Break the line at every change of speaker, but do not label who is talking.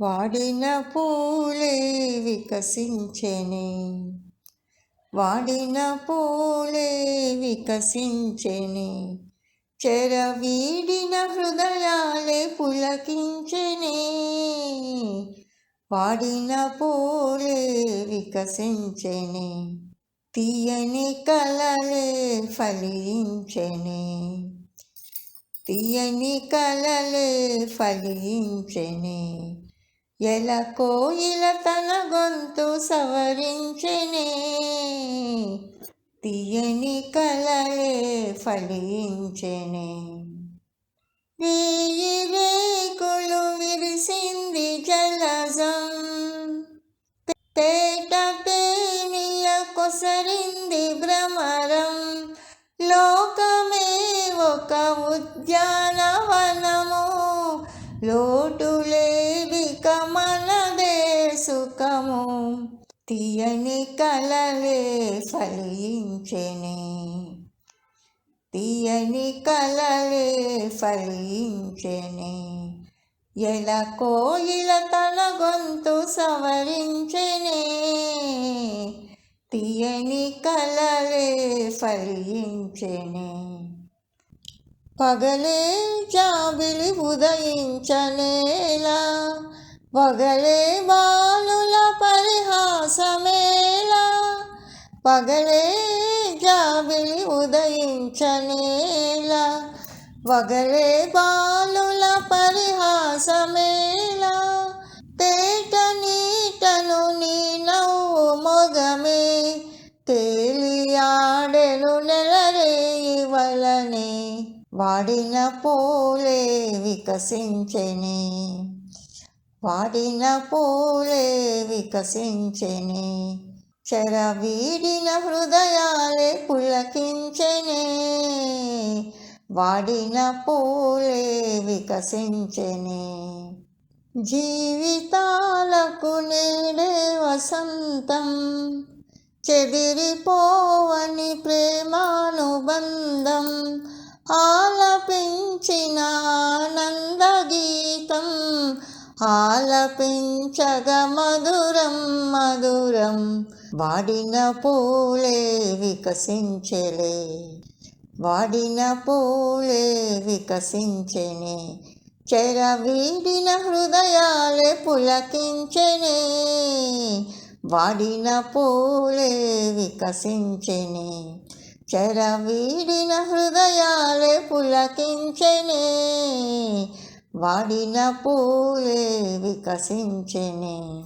వాడిన పూలే వికసించెనే. వాడిన పూలే వికసించెనే. చెరవీడిన హృదయాలే పులకించెనే. వాడిన పూలే వికసించెనే. తీయని కలలే ఫలించెనే. తీయని కలలే ఫలించెనే. ఎల కోయిల తన గొంతు సవరించెనే? తీయని కలలే ఫలించెనే. వేయి రేకులు విరిసింది జలజం. తేట పేనియ కొసరింది భ్రమరం. లోకమే ఒక ఉద్యానవనము. లోటు తీయని కలలే ఫలించెనే. తీయని కలలే ఫలించెనే. ఎలా కోయిల తన గొంతు సవరించెనే. తీయని కలలే ఫలించెనే. పగలే జాబిలి ఉదయించనేలా పగలే బాలు పగలే జాబిలి ఉదయించనేలా వగలే బాలుల పరిహాసమేలా తేట నీటను నీ నవ్వు మొగమే తేలియాడెను నెలరేయి వలనే వాడిన పూలే వికసించెనే. వాడిన పూలే వికసించెనే. చెరవీడిన హృదయాలే పులకించెనే వాడిన పూలే వికసించెనే. జీవితాలకు నేడే వసంతం చెదిరిపోవని ప్రేమానుబంధం ఆలపించిన ఆనంద ఆలపించగ మధురం మధురం. వాడిన పూలే వికసించలే వాడిన పూలే వికసించెనే. చెరవీడిన హృదయాలే పులకించెనే. వాడిన పూలే వికసించెనే. చెరవీడిన హృదయాలే పులకించెనే. వాడిన పూలే వికసించెనే.